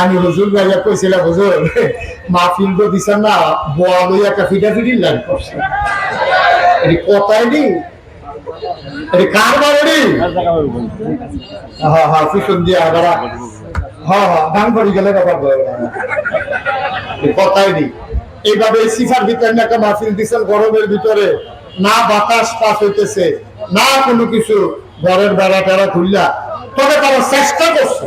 আমি হুজুর ভাইয়া কইছিলাম, হুজুর, মাহফিল তো দিছেন না, বোয়া লই একটা ফিটা লাইন করছে। কথাই নি হ্যাঁ হ্যাঁ পিছন দিয়ে হ্যাঁ হ্যাঁ গেলে ব্যাপার কথাই এইভাবে সিফার ভিতরে একটা মাহফিল দিচ্ছেন গরমের ভিতরে। না বাতাস পাস হইতেছে, না কোনো কিছু। ঘরের বেড়া টেড়া খুললা। তবে তারা চেষ্টা করছে?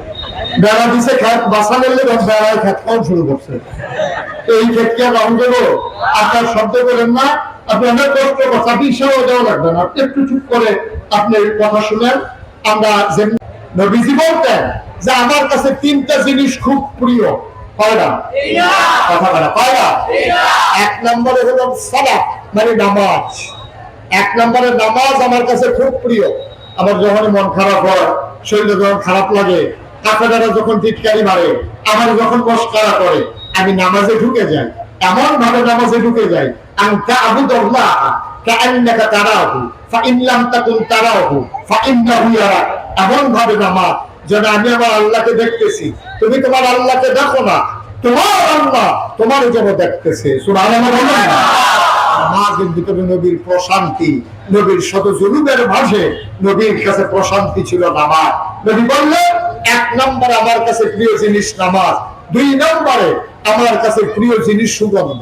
বেড়া দিছে খেত, বাসা নিলে বেড়ায় খেত খাওয়া শুরু করছে। এই আপনার শব্দ করেন না, আপনি অনেক কষ্ট দেওয়া লাগবে না। একটু চুপ করে আপনি কথা শুনেন। আমরা যে নবীজি বলতেন যে, আমার কাছে তিনটা জিনিস খুব প্রিয়। কথা বলা এক নম্বরে হলো মানে নামাজ। এক নম্বরে নামাজ আমার কাছে খুব প্রিয়। আমার যখন মন খারাপ হয়, শরীরে যখন খারাপ লাগে যখন টিটকারি মারে, আমার যখন করে, আমি নামাজে ঢুকে যাই। এমন ভাবে নামাজে ঢুকে যাই। আমি তাকুন এমন ভাবে নামাজ, যেন আমি আমার আল্লাহকে দেখতেছি। তুমি তোমার আল্লাহকে দেখো না, তোমার আল্লাহ তোমার জন্য দেখতেছে। সুবহানাল্লাহ নবীর প্রশান্তি, নবীর শত জুলুমের মাঝে নবীর কাছে প্রশান্তি ছিল নামাজ। নবী বললেন এক নম্বর আমার কাছে প্রিয় জিনিস নামাজ, দুই নম্বরে আমার কাছে প্রিয় জিনিস সুগন্ধ।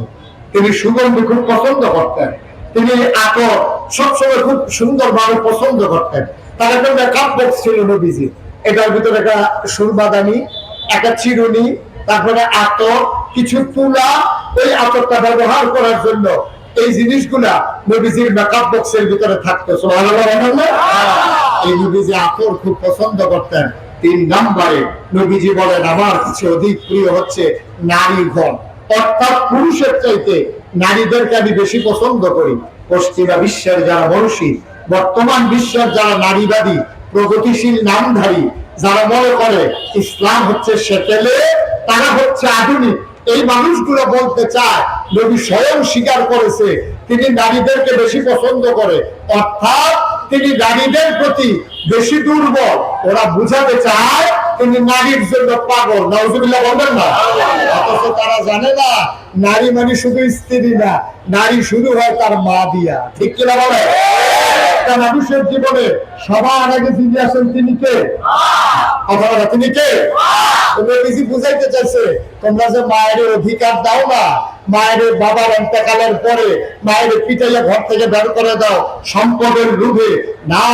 তিনি সুগন্ধ খুব পছন্দ করতেন। তিনি আতর সবসময় খুব সুন্দরভাবে পছন্দ করতেন। তার একটা মেকআপ বক্স ছিল নবীজি, এটার ভিতরে একটা সুরবাদানি, একটা চিরুনি, তারপরে আতর, কিছু তুলা ওই আতরটা ব্যবহার করার জন্য এই জিনিসগুলা নবীজির মেকআপ বক্সের ভিতরে থাকতো। এই নবীজি আতর খুব পছন্দ করতেন। তিন নম্বরে নবীজি বলেন, আমার কাছে অধিক প্রিয় হচ্ছে নারী ঘন অর্থাৎ পুরুষের চাইতে নারীদেরকে আমি বেশি পছন্দ করি। পশ্চিমা বিশ্বের যারা মনুষী বর্তমান বিশ্বের যারা নারীবাদী, প্রগতিশীল নামধারী, যারা মনে করে ইসলাম হচ্ছে সেটেলে, তারা হচ্ছে আধুনিক। এই মানুষগুলো বলতে চায় নবী স্বয়ং স্বীকার করেছে, তিনি নারীদেরকে বেশি পছন্দ করে। অর্থাৎ তিনি নারীদের প্রতি বেশি দুর্বল। ওরা বুঝাতে চায় তিনি নারীর জন্য পাগল। নজরুল্লাহ বলবেন না? অথচ তারা জানে না, নারী মানে শুধু স্ত্রী না, নারী শুরু হয় তার মা দিয়া। ঠিক কিনা বলে একটা মানুষের জীবনে সবার আগে যিনি আসেন তিনি কে? তিনি কে? বুঝাইতে চাইছে তোমরা যে মায়ের অধিকার দাও না মায়ের বাবার অন্তকালের পরে মায়ের পিটাইয়া ঘর থেকে বের করে দাও, সম্পদের লোভে। না,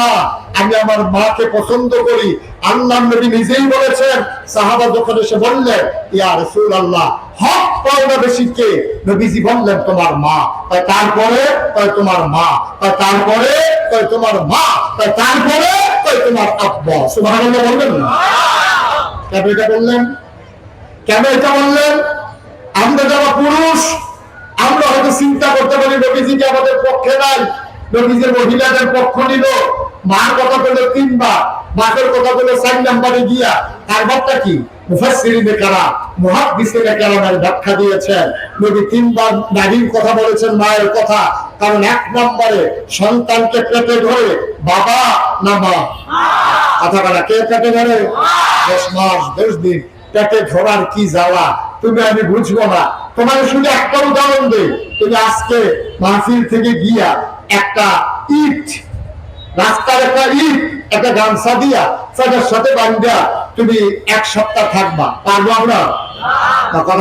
আমি আমার মাকে পছন্দ করি। আল্লাহ নবী নিজেই বলেছেন, সাহাবা যখন এসে বললেন, ইয়া রাসূল আল্লাহ হক পাওনা বেশি কে? নবীজি বললেন, তোমার মা। তাই তারপরে, তাই তোমার মা। তাই তারপরে, তাই তোমার মা। তাই তারপরে, তাই তোমার আব্বা। সুবহানাল্লাহ বললেন না? কেন এটা বললেন? কেন এটা বললেন? আমরা যারা পুরুষ, আমরা হয়তো চিন্তা করতে পারি নবীজিকে আমাদের পক্ষে নাই? নবীজির মহিলাদের পক্ষ নিল। মার কথা বলে তিনবার, বাপের কথা বলে চার নাম্বারে গিয়া। কারবারটা কি? মুফাসসিরিনে কারা মুহাদ্দিসিনে কারামের ব্যাখ্যা দিয়েছেন। নবী তিনবার নারীর কথা বলেছেন, মায়ের কথা। কারণ এক নম্বরে সন্তানকে পেটে ধরে বাবা না মা? কথা কে পেটে ধরে? দশ মাস, দশ দিন। পেটে ধরার কি জ্বালা? তুমি আমি বুঝব না। তোমার শুধু একটা উদাহরণ দেই। তুমি আজকে মাহফিল থেকে গিয়া একটা ইট, রাস্তার একটা ইট, একটা গামছা দিয়া সেটার সাথে বান্ধা তুমি এক সপ্তাহ থাকবা। পারব আমরা? কথা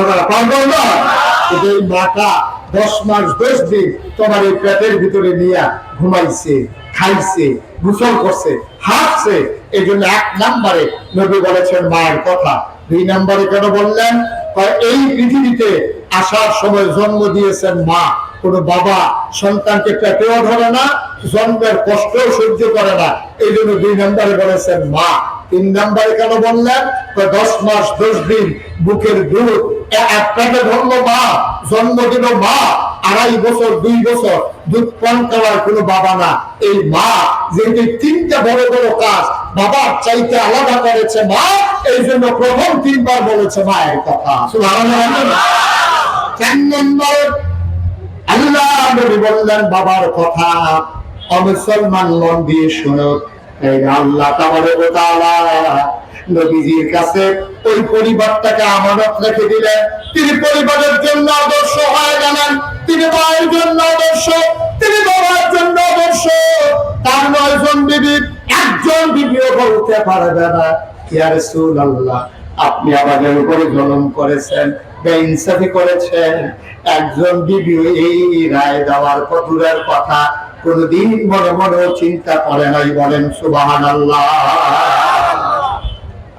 মায়ের কথা। দুই নাম্বারে কেন বললেন? এই পৃথিবীতে আসার সময় জন্ম দিয়েছেন মা। কোনো বাবা সন্তানকে পেটেও ধরে না, জন্মের কষ্টও সহ্য করে না। এই জন্য দুই নম্বরে বলেছেন মা। তিন নাম্বারে কেন বললেন? দশ মাস, দশ দিন বুকের দুধ এক পেটে ধরল মা, জন্ম দিল মা। আড়াই বছর, দুই বছর দুধ পান করার কোনো বাবা না। এই মা যেহেতু তিনটা বড় বড় কাজ বাবার চাইতে আলাদা করেছে মা এই জন্য প্রথম তিনবার বলেছে মায়ের কথা। বললেন, বাবার কথা অমুসলমান মন দিয়ে শুনো। কাছে ওই পরিবারটাকে রেখে তিনি পরিবারের জন্য আদর্শ তিনি মায়ের জন্য আদর্শ, তিনি বাবার জন্য আদর্শ। তার নয়জন বিবি একজন বিবিও বলতে পারবে না। ইয়া রাসূলুল্লাহ আপনি আমাদের উপরে জলম করেছেন বেইনসাফি করেছেন। একজন বিবি এই রায় দেওয়ার কদূরের কথা কোনদিন মনে মনে চিন্তা করে নাই বলেন সুবাহান আল্লাহ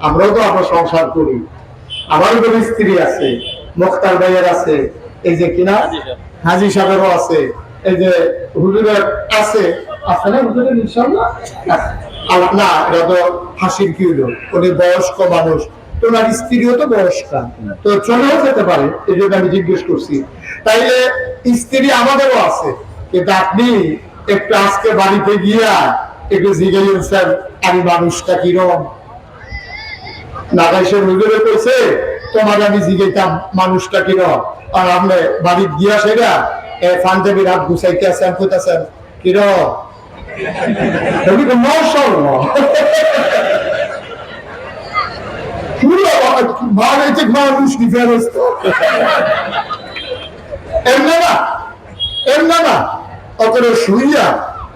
আমরাও তো আমরা সংসার করি। আমার তো স্ত্রী আছে মুক্তার ভাইয়ের আছে এই যে কিনা? হাজি সাহেবেরও আছে এই যে হুজুরের আছে না হাসির কি হলো উনি বয়স্ক মানুষ। তোমার স্ত্রীও তো তো চলেও যেতে পারে, এই জন্য আমি জিজ্ঞেস করছি। তাইলে স্ত্রী আমাদেরও আছে, কিন্তু আপনি একটু আজকে বাড়িতে গিয়া একটু জিজ্ঞেস আমি মানুষটা কিরম? নাগাইশের কইছে, তোমার আমি মানুষটা কিরম? আর আমরা বাড়ির গিয়া সেটা, এ পাঞ্জাবি রাত গুছাইতে আছেন, কইতাছেন, কিরম? তুমি তো মাশাআল্লাহ পুরো ভালো যে মানুষ ফেরস্ত এমনি না এমনি না অতরে শুইয়া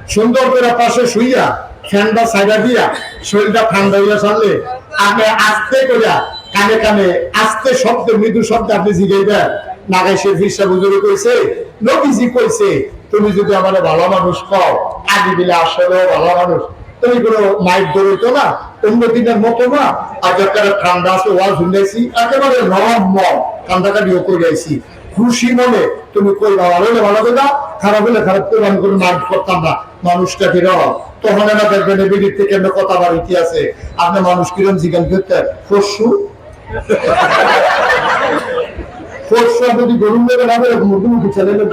সুন্দর করে পাশে শুইয়া ফ্যানটা সাইডা দিয়া শরীরটা ঠান্ডা হইয়া সারলে আপনি আস্তে করিয়া কানে কানে আস্তে শব্দ মৃদু শব্দ আপনি জিগাইবেন নাগাই ফিরসা বুজুরে কইছে নবীজি কইছে তুমি যদি আমার ভালো মানুষ কও আগে দিলে আসলে ভালো মানুষ। তুমি কোনো মাইক ধরইতো না, অন্য দিনের মতো না। আর যার ঠান্ডা আছে ওয়াল শুনেছি, একেবারে নরম মন। ঠান্ডা কাটিও করে যাইছি খুশি মনে তুমি কই ভালো হলে ভালো কথা? খারাপ হলে খারাপ করে আমি কোনো মাইক করতাম না। মানুষটা কিরম তখন না দেখবেন বিড়ির থেকে এমনি কথা বাড়িতে আছে আপনি মানুষ কিরম জিজ্ঞান করতে? পশু পশু যদি গরুম দেবে না বেরোক মুরগি মুখে ছেলে লোক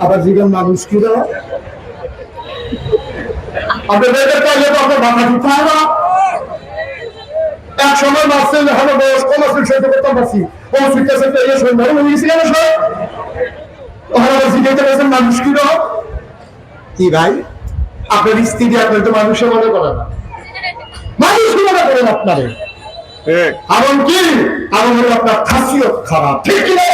আবার জীবন মানুষ আপনাদের পাইলে তো আপনার মাথা দিতে হয় না। এক সময় মাসে হলো বয়স কম আছে সহ্য করতে পারছি ও শিক্ষা সাথে এই সময় হয়ে গেছি কেন সব? ওখানে আবার জিজ্ঞাসা করেছেন মানুষ কি কি ভাই? আপনার স্ত্রী আপনার তো মানুষে মনে করে না। মানুষ কি মনে করেন আপনারে? কারণ কি? কারণ হলো আপনার খাসিয়ত খারাপ। ঠিক কি না?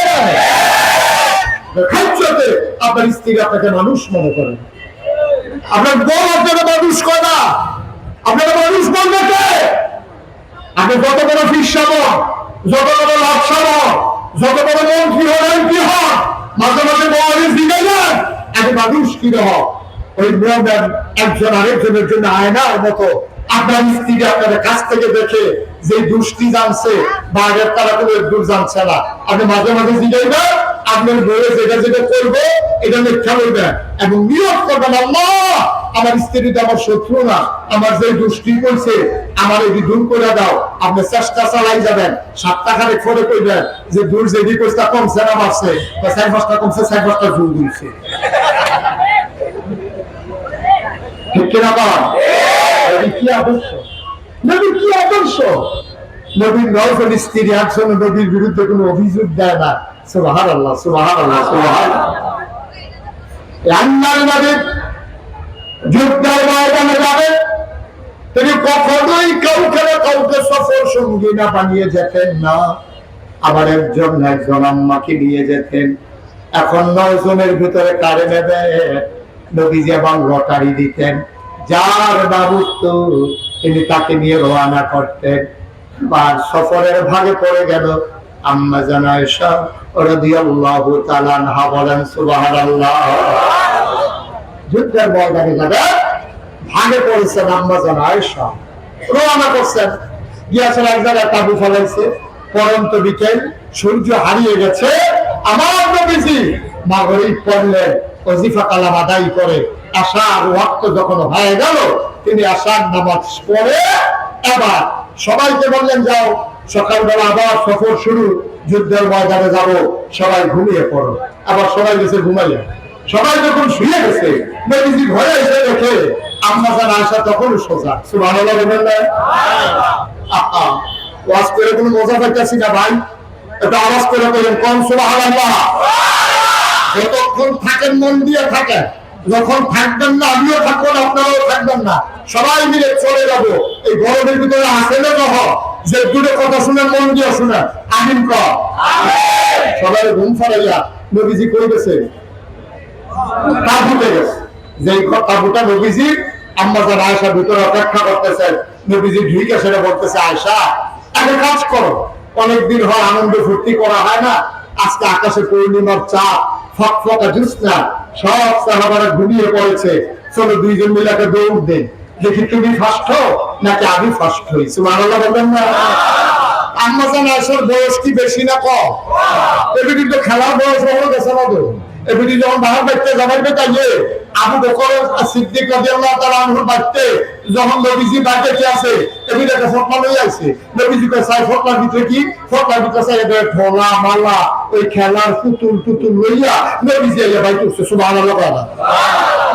আপনার স্ত্রী আপনাকে মানুষ মনে করেন আপনার বউ আপনাকে মানুষ করে না। আপনাকে মানুষ বলবে কে? আপনি যত বড় ফিসাব যত বড় লাভসাব যত বড় মন্ত্রী হন, এমপি হন, মাঝে মাঝে বড় দিকে যান আমি মানুষ কি রহ ওই একজন আরেকজনের জন্য আয়নার মতো আপনার স্ত্রী আপনাদের কাছ থেকে দেখে যে দুষ্টি জানছে বা আগের তারা কোনো দূর জানছে না। আপনি মাঝে মাঝে জিগাইবেন, আপনার বউয়ে যেটা যেটা করবে, এটা মিথ্যা বলবেন এবং নিয়োগ করবেন, আল্লাহ, আমার তো আমার শত্রু না, আমার যে দুষ্টি করছে আমার এটি দূর করে দাও, আপনি চেষ্টা চালাই যাবেন। সাতটা খানে ফোনে কইবেন যে, দূর যে রিকোয়েস্টটা কমছে না বাড়ছে। বা চার পাঁচটা কমছে, চার পাঁচটা জোর দিচ্ছে। ঠিক কিনা বল কি আদর্শ? কি আদর্শ? নবীর নজন স্ত্রী একজন নবীর বিরুদ্ধে কোনো অভিযোগ দেয় না। সুবাহার আল্লাহ সুবাহার আল্লাহ সুবাহার রান্নার নবীর ময়দানে যাবে, তিনি কখনোই কাউকে কাউকে সফর সঙ্গী না বানিয়ে যেতেন না। আবার একজন একজন আম্মাকে নিয়ে যেতেন। এখন ভিতরে কারে নেবে? নবীজি এবং লটারি দিতেন। যার বাবুত্ব তিনি তাকে নিয়ে রওনা করতেন। বা সফরের ভাগে পড়ে গেল। আম্মা জানায়শা রাদিয়াল্লাহু তাআলা আনহা বলেন, সুবহানাল্লাহ। যুদ্ধের ময়দানে যাবে, ভাগে পড়েছেন আম্মা জানায়শা রওনা করছেন। গিয়াছেন এক জায়গায়, তাবু ফেলাইছে। পরন্ত বিকেল, সূর্য হারিয়ে গেছে। আমার নবীজি মাগরিব পড়লেন অজিফা কালাম আদায় করে আশার ওয়াক্ত যখন হয়ে গেল, তিনি আশার নামাজ পড়ে এবার সবাইকে বললেন যাও সকালবেলা আবার সফর শুরু যুদ্ধের ময়দানে যাব সবাই ঘুমিয়ে পড়ো। আবার সবাই গেছে ঘুমাইয়া। সবাই যখন শুয়ে গেছে ঘরে এসে দেখে আম্মা আয়সা তখন সোজা। সুবহানাল্লাহ বলবেন না? আহা, ওয়াজ করে কোনো মজা পাইতেছি না ভাই। এটা আওয়াজ করে বলেন কম সুবহানাল্লাহ। যতক্ষণ থাকেন মন দিয়ে থাকেন। যখন থাকবেন না আমিও থাকব না আপনারাও থাকবেন না। সবাই মিলে চলে যাব। এই গরমের ভিতরে আসে না কহ যে দুটো কথা শুনে মন দিয়ে শুনে। আমিন সবাই ঘুম ফারাইয়া নবীজি করে গেছে তাবুতে গেছে। যে তাবুটা নবীজি আম্মা আয়সা ভিতরে অপেক্ষা করতেছেন নবীজি ঢুকে সেটা বলতেছে আয়সা একটা কাজ করো। অনেকদিন হয় আনন্দ ফুর্তি করা হয় না। আজকে আকাশে পূর্ণিমার চাপ ফক ফকা জ্যোৎস্না সব সাহাবারা ঘুমিয়ে পড়েছে। চলো দুইজন মিলাকে দৌড় দেন দেখি তুমি ফার্স্ট হও নাকি আমি ফার্স্ট হই? সুবহানাল্লাহ বলবেন না। আম্মাজান জান আয়সার বয়স কি বেশি না কম? এবিডি তো খেলার বয়স হলো গেছে না তো এবিডি যখন বাহার দেখতে যাবার বেতাইয়ে আবু বকর সিদ্দিক রাদিয়াল্লাহু তাআলা আনহুর বাইতে যখন নবীজি বাইতে কি আছে এবিডি একটা ফতনা লই আইছে নবীজি কয় সাই ফতনার ভিতরে কি? ফতনার ভিতরে সাই এদের ঠোলা মালা, ওই খেলার পুতুল টুতুল লইয়া নবীজি আইয়া বাইতে উঠছে সুবহানাল্লাহ বলা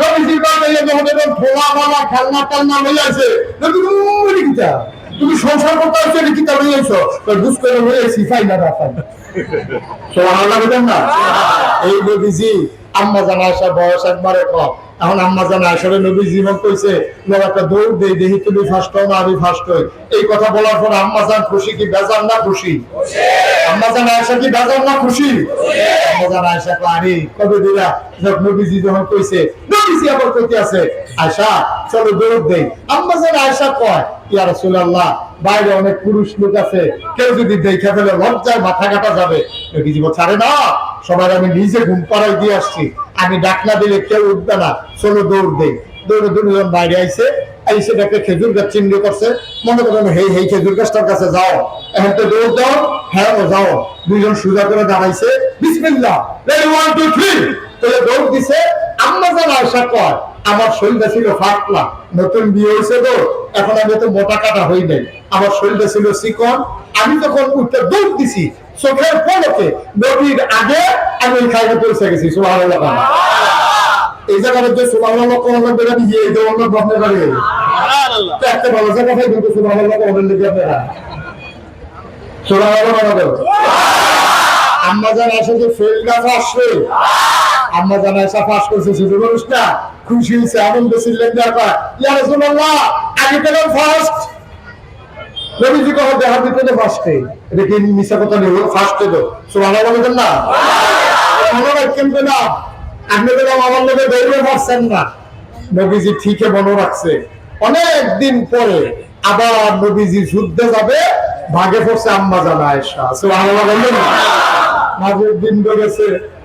নবীজি বাইতে যখন এদের ঠোলা মালা, খেলনা, টেলনা লই আইছে নবীজি উনি কিটা তুমি সংসার করতে আসছো এটা কি কারণে এসো বুঝ করে লই আইছি ফাই না রাফাই সুবহানাল্লাহ বলেন না? এই নবীজি আম্মা জানা আসা বয়স একবারে কম। এখন আম্মা জান আয়সারে নবী জীবন কইছে, লোক একটা দৌড় দেই, দেখি তুমি ফার্স্ট হও না আমি ফার্স্ট হই। এই কথা বলার পর আম্মা জান খুশি কি, বেজার না খুশি? আম্মা জান আয়সা কি, বেজার না খুশি? আম্মা জান আয়সা কো আরে, কবে দিলা? যখন নবীজি যখন কইছে, নবীজি আবার কইতে আছে আয়সা চলো দৌড় দেই। আম্মা জান আয়সা কয়, ইয়া রাসূলুল্লাহ, বাইরে অনেক পুরুষ লোক আছে, কেউ যদি দেখে ফেলে লজ্জায় মাথা কাটা যাবে। নবীজি বলছে, আরে না, সবার আমি নিজে ঘুম পাড়াই দিয়ে আসছি। আমি ডাক না দিলে কেউ উঠবে না। চলো দৌড় দেই। দৌড়ে দুজন বাইরে আইছে। আইসে দেখে খেজুর গাছ চিহ্ন করছে। মনে করেন হেই হেই খেজুর গাছটার কাছে, যাও। এখন তো দৌড় দাও। হ্যাঁ ও যাও। দুইজন সুজা করে দাঁড়াইছে। বিসমিল্লাহ। ওয়ান টু থ্রি দৌড় দিছে। আম্মা জান আয়সা কয়, আমার শরীরটা ছিল ফাটলা। নতুন বিয়ে হয়েছে তো। এখন আমি তো মোটা কাটা হই নাই। আমার শরীরটা ছিল চিকন। আমি তখন উঠতে দৌড় দিছি চোখের পলকে নদীর আগে আমি খাইতে পৌঁছে গেছি সুবহানাল্লাহ। এই জায়গাটা যে বেড়া দিয়ে এই করে একটা ভালো জায়গা কিন্তু আপনারা। আম্মা জান আসে যে ফেলটা ফাঁসবে আম্মা জান এসা ফাঁস করছে শুধু মানুষ না খুশি হয়েছে আনন্দ ছিলেন যার ইয়া রাসূলুল্লাহ আগে পেলাম ফার্স্ট নবীজি দেখার ভিতরে ফার্স্টে এটা কি মিশা কথা তো। না? না, আপনি বললাম আমার লোকে পারছেন না। নবীজি ঠিকই মনে রাখছে। অনেক দিন পরে আবার নবীজি যুদ্ধে যাবে, ভাগে পড়ছে আম্মা জানা আয়েশা। সুবহানাল্লাহ বললেন না? মাঝের দিন গেছে।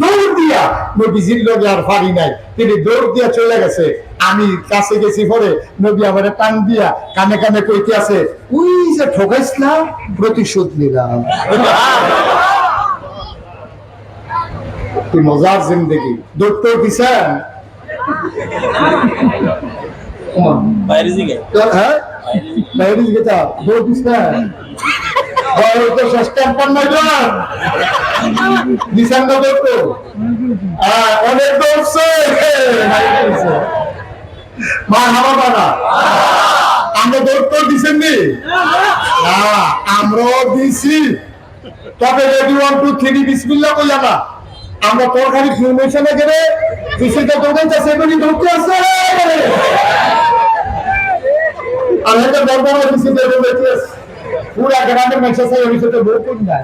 দৌড় দিয়া নবীজির লগে আর পারি নাই। তিনি দৌড় দিয়া চলে গেছে। আমি কাছে গেছি পরে নবী আমার টান দিয়া কানে কানে কইতে আছে ওই যে ঠকাইছিলাম প্রতিশোধ নিলাম। মজার জিন্দগি। দৌড়তে দিছেন বাইরে তো, হ্যাঁ? বাইরে দিকে যা দৌড় দিস বড় তো ষষ্ঠ নাই যান দিছেন না দৌড়তো হ্যাঁ অনেক দৌড়ছে মা হামা বানা আমরা দৌড়তো দিছেন নি, আমরাও দিছি। তবে রেডি ওয়ান টু থ্রি বিসমিল্লাহ কইয়া না, আমরা তোর খালি ফিউমেশনে গেলে কৃষিতে দৌড়াইতে সেগুলি ঢুকতে আছে। আর এটা বর্তমানে কৃষিতে দৌড়াইতে আছে? পুরা গ্রামের মানুষের সাথে ওই সাথে বকুন না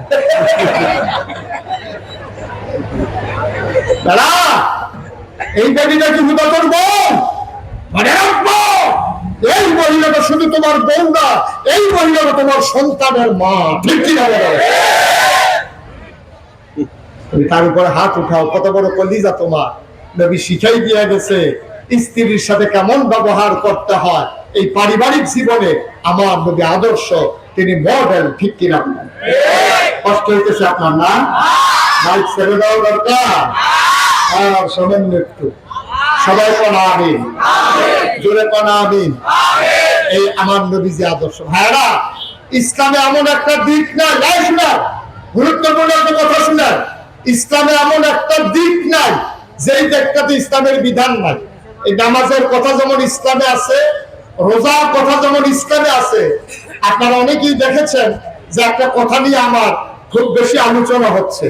দাদা, এই মহিলা কি হুদা তোর বোন মানে রাখব এই মহিলাটা শুধু তোমার না, এই মহিলাটা তোমার সন্তানের মা। ঠিক কি তার উপরে হাত উঠাও, কত বড় কলিজা তোমার। নবী শিখাই দিয়ে গেছে, স্ত্রীর সাথে কেমন ব্যবহার করতে হয়। এই পারিবারিক জীবনে আমার নবী আদর্শ তিনি মডেল ঠিক কিনা কষ্ট হইতেছে আপনার না মাইক ছেড়ে দেওয়া দরকার। আর একটু। সবাই আমিন? জোরে আমিন? এই আমার নবী যে আদর্শ। ভাইরা, ইসলামে এমন একটা দিক শোনার গুরুত্বপূর্ণ একটা কথা শোনার ইসলামে এমন একটা দিক নাই, যেই দিকটাতে ইসলামের বিধান নাই। এই নামাজের কথা যেমন ইসলামে আছে, রোজার কথা যেমন ইসলামে আছে আপনারা অনেকেই দেখেছেন যে একটা কথা নিয়ে আমার খুব বেশি আলোচনা হচ্ছে।